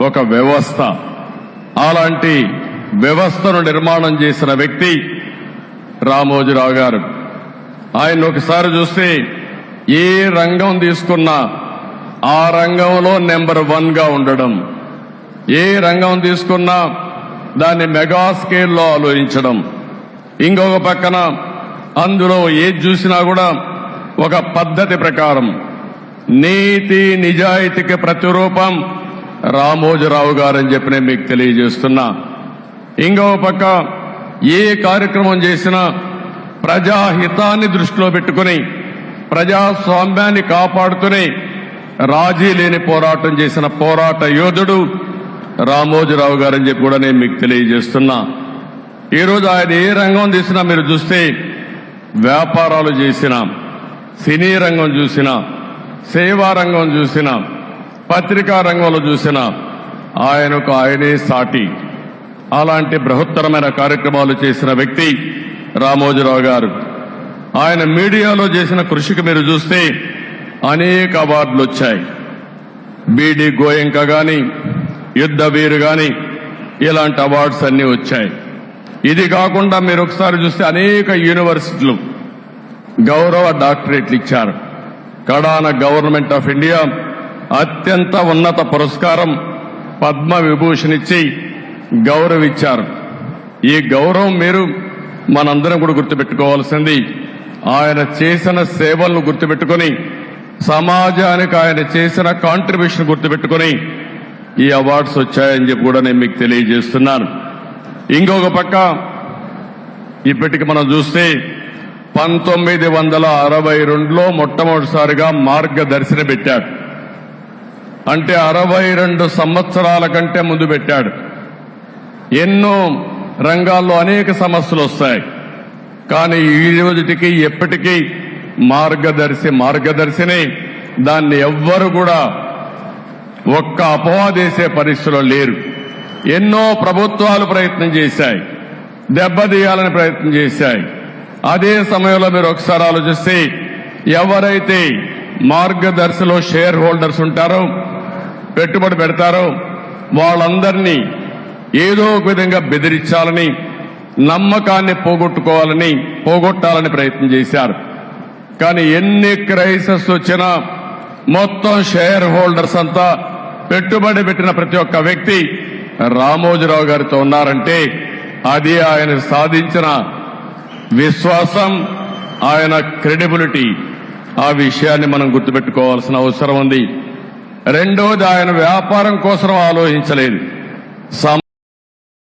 ఒక వ్యవస్థ. అలాంటి వ్యవస్థను నిర్మాణం చేసిన వ్యక్తి రామోజీరావు గారు. ఆయన ఒకసారి చూస్తే ఏ రంగం తీసుకున్నా ఆ రంగంలో నెంబర్ వన్గా ఉండడం. ఏ రంగం తీసుకున్నా దాన్ని మెగా స్కేల్లో ఆలోచించడం. ఇంకొక పక్కన అందులో ఏది చూసినా కూడా ఒక పద్ధతి ప్రకారం నీతి నిజాయితీకి ప్రతిరూపం రామోజీరావు గారని చెప్పి నేను మీకు తెలియజేస్తున్నా. ఇంకో పక్క ఏ కార్యక్రమం చేసినా ప్రజాహితాన్ని దృష్టిలో పెట్టుకుని ప్రజాస్వామ్యాన్ని కాపాడుతూనే రాజీ లేని పోరాటం చేసిన పోరాట యోధుడు రామోజీరావు గారని చెప్పి కూడా నేను మీకు తెలియజేస్తున్నా. ఈరోజు ఆయన ఏ రంగం తీసినా మీరు చూస్తే వ్యాపారాలు చేసినా సినీ రంగం చూసినా సేవా రంగం చూసినా పత్రికా రంగంలో చూసిన ఆయనకు ఆయనే సాటి. అలాంటి బృహత్తరమైన కార్యక్రమాలు చేసిన వ్యక్తి రామోజీరావు గారు. ఆయన మీడియాలో చేసిన కృషికి మీరు చూస్తే అనేక అవార్డులు వచ్చాయి. బీడీ గోయంక గాని యుద్ధ వీరు గాని ఇలాంటి అవార్డ్స్ అన్నీ వచ్చాయి. ఇది కాకుండా మీరు ఒకసారి చూస్తే అనేక యూనివర్సిటీలు గౌరవ డాక్టరేట్లు ఇచ్చారు. కడాన గవర్నమెంట్ ఆఫ్ ఇండియా అత్యంత ఉన్నత పురస్కారం పద్మ విభూషణ్ ఇచ్చి గౌరవించారు ఈ గౌరవం మీరు మనందరం కూడా గుర్తుపెట్టుకోవాల్సింది. ఆయన చేసిన సేవలను గుర్తుపెట్టుకొని సమాజానికి ఆయన చేసిన కాంట్రిబ్యూషన్ గుర్తుపెట్టుకొని ఈ అవార్డ్స్ వచ్చాయని చెప్పి కూడా నేను మీకు తెలియజేస్తున్నాను. ఇంకొక పక్క ఇప్పటికి మనం చూస్తే పంతొమ్మిది వందల అరవై రెండులో మొట్టమొదటిసారిగా మార్గదర్శన పెట్టాడు అంటే అరవై రెండు సంవత్సరాల కంటే ముందు పెట్టాడు. ఎన్నో రంగాల్లో అనేక సమస్యలు వస్తాయి. కానీ ఈ రోజుటికి ఎప్పటికీ మార్గదర్శి మార్గదర్శిని దాన్ని ఎవ్వరు కూడా ఒక్క అపవాదేసే పరిస్థితిలో లేరు. ఎన్నో ప్రభుత్వాలు ప్రయత్నం చేశాయి. దెబ్బతీయాలని ప్రయత్నం చేశాయి. అదే సమయంలో మీరు ఒకసారి ఆలోచిస్తే ఎవరైతే మార్గదర్శిలో షేర్ హోల్డర్స్ ఉంటారో పెట్టుబడి పెడతారో వాళ్ళందరినీ ఏదో ఒక విధంగా బెదిరించాలని నమ్మకాన్ని పోగొట్టుకోవాలని పోగొట్టాలని ప్రయత్నం చేశారు. కానీ ఎన్ని క్రైసిస్ వచ్చినా మొత్తం షేర్ హోల్డర్స్ అంతా పెట్టుబడి పెట్టిన ప్రతి ఒక్క వ్యక్తి రామోజీరావు గారితో ఉన్నారంటే అది ఆయన సాధించిన విశ్వాసం ఆయన క్రెడిబిలిటీ. ఆ విషయాన్ని మనం గుర్తుపెట్టుకోవాల్సిన అవసరం ఉంది. రెండోది ఆయన వ్యాపారం కోసం ఆలోచించలేదు.